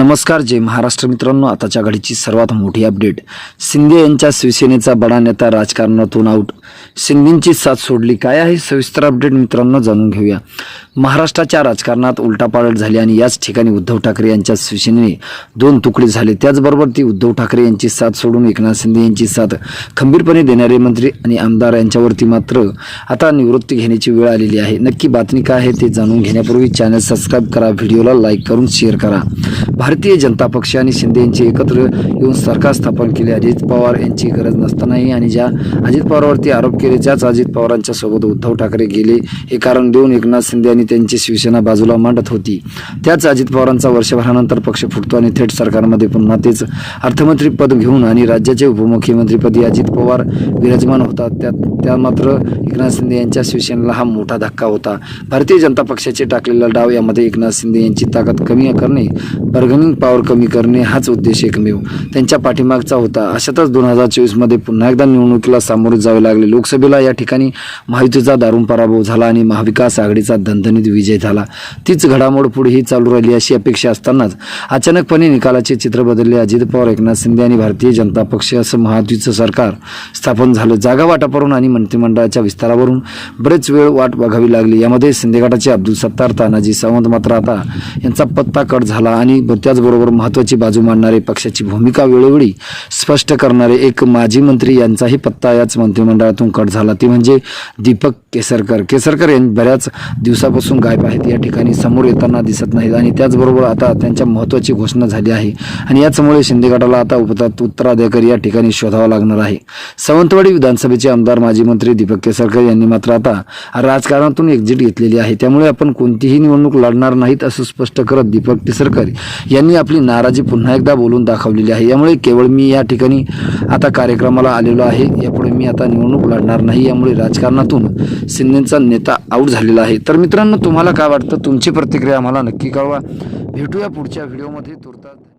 नमस्कार जय महाराष्ट्र मित्रांनो. आताच्या घडीची सर्वात मोठी अपडेट. शिंदे यांच्या शिवसेनेचा बडा नेता राजकारणातून आऊट शिंदेची साथ सोडली. काय आहे? सविस्तर अपडेट मित्रांनो जाणून घेऊया. महाराष्ट्राच्या राजकारणात उलटापालट झाली आणि याच ठिकाणी उद्धव ठाकरे यांच्या शिवसेनेने दोन तुकडे झाले. त्याचबरोबर ती उद्धव ठाकरे यांची साथ सोडून एकनाथ शिंदे यांची साथ खंबीरपणे देणारे मंत्री आणि आमदार यांच्यावरती मात्र आता निवृत्ती घेण्याची वेळ आलेली आहे. नक्की बातमी काय आहे ते जाणून घेण्यापूर्वी चॅनल सबस्क्राईब करा व्हिडिओला लाईक करून शेअर करा. भारतीय जनता पक्ष आणि शिंदे यांचे एकत्र येऊन सरकार स्थापन केले. अजित पवार यांची गरज नसतानाही आणि ज्या अजित पवारवरती आरोप केले ज्याच अजित पवारांच्या सोबत उद्धव ठाकरे गेले. हे कारण देऊन एकनाथ शिंदे आणि त्यांची शिवसेना बाजूला मांडत होती. त्याच अजित पवारांचा वर्षभरानंतर पक्ष फुटतो आणि थेट सरकारमध्ये पुन्हा तेच अर्थमंत्री पद घेऊन आणि राज्याचे उपमुख्यमंत्रीपदी अजित पवार विराजमान होतात. त्यात त्या मात्र एकनाथ शिंदे यांच्या शिवसेनेला हा मोठा धक्का होता. भारतीय जनता पक्षाचे टाकलेला डाव यामध्ये एकनाथ शिंदे यांची ताकद कमी करणे बर्गनिंग पॉवर कमी करणे हाच उद्देश एकमेव. त्यांच्या पाठीमागचा होता. अशातच दोन हजार चोवीसमध्ये पुन्हा एकदा निवडणुकीला सामोरे जावे लागले. लोकसभेला या ठिकाणी महायुतीचा दारुण पराभव झाला आणि महाविकास आघाडीचा दणदणीत विजय झाला. तीच घडामोड पुढेही चालू राहिली अशी अपेक्षा असतानाच अचानकपणे निकालाचे चित्र बदलले. अजित पवार एकनाथ शिंदे आणि भारतीय जनता पक्ष असं महायुतीचं सरकार स्थापन झालं. जागा वाटापावरून आणि मंत्रिमंडळाच्या विस्तारावरून बरेच वेळ वाट बघावी लागली. यामध्ये शिंदेगटाचे अब्दुल सत्तार तानाजी सावंत मात्र आता यांचा पत्ता कट झाला आणि त्याचबरोबर महत्त्वाची बाजू मांडणारे पक्षाची भूमिका वेळोवेळी स्पष्ट करणारे एक माजी मंत्री यांचाही पत्ता याच मंत्रिमंडळातून कट झाला. ती म्हणजे दीपक केसरकर. केसरकर यांनी बऱ्याच दिवसापासून गायब आहेत. या ठिकाणी समोर येताना दिसत नाहीत. आणि त्याचबरोबर आता त्यांच्या महत्त्वाची घोषणा झाली आहे. आणि याचमुळे शिंदे गटाला आता उपतात उत्तराधिकारी या ठिकाणी शोधावा लागणार आहे. सावंतवाडी विधानसभेचे आमदार माजी मंत्री दीपक केसरकर यांनी मात्र आता राजकारणातून एक्झिट घेतलेली आहे. त्यामुळे आपण कोणतीही निवडणूक लढणार नाहीत असं स्पष्ट करत दीपक केसरकर यांनी आपली नाराजी पुन्हा एकदा बोलून दाखवलेली आहे. यामुळे केवळ मी या ठिकाणी आता कार्यक्रमाला आलेलो आहे. यापुढे मी आता निवडणूक लढणार नाही. यामुळे राजकारणातून शिंदेचा नेता आऊट झालेला आहे. तर मित्रांनो तुम्हाला काय वाटतं? तुमची प्रतिक्रिया आम्हाला नक्की कळवा. भेटूया पुढच्या व्हिडिओमध्ये तुर्तात